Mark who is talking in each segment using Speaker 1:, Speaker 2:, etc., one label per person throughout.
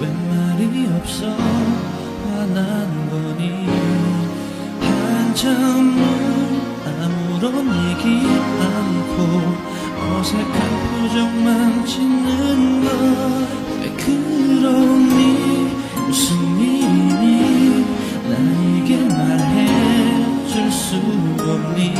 Speaker 1: 왜 말이 없어 화난 거니? 한참은 아무런 얘기 않고 어색한 표정만 짓는 걸 왜 그러니? 무슨 일이니? 나에게 말해줄 수 없니?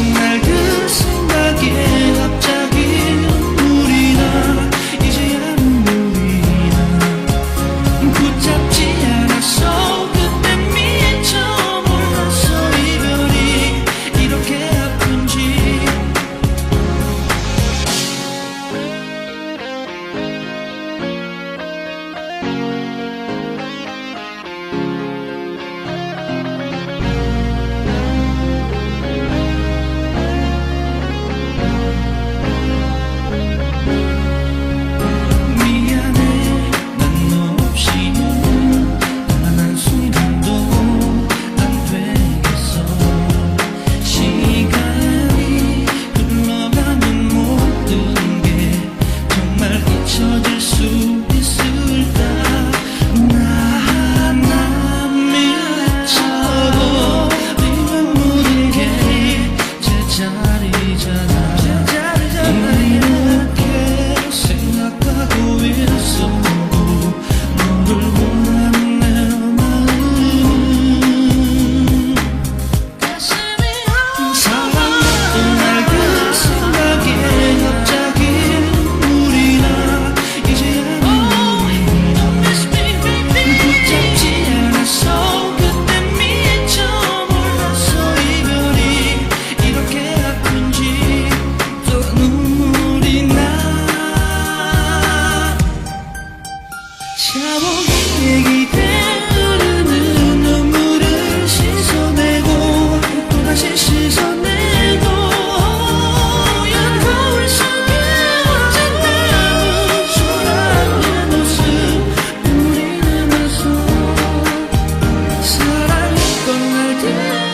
Speaker 1: 정말 그 순간에 do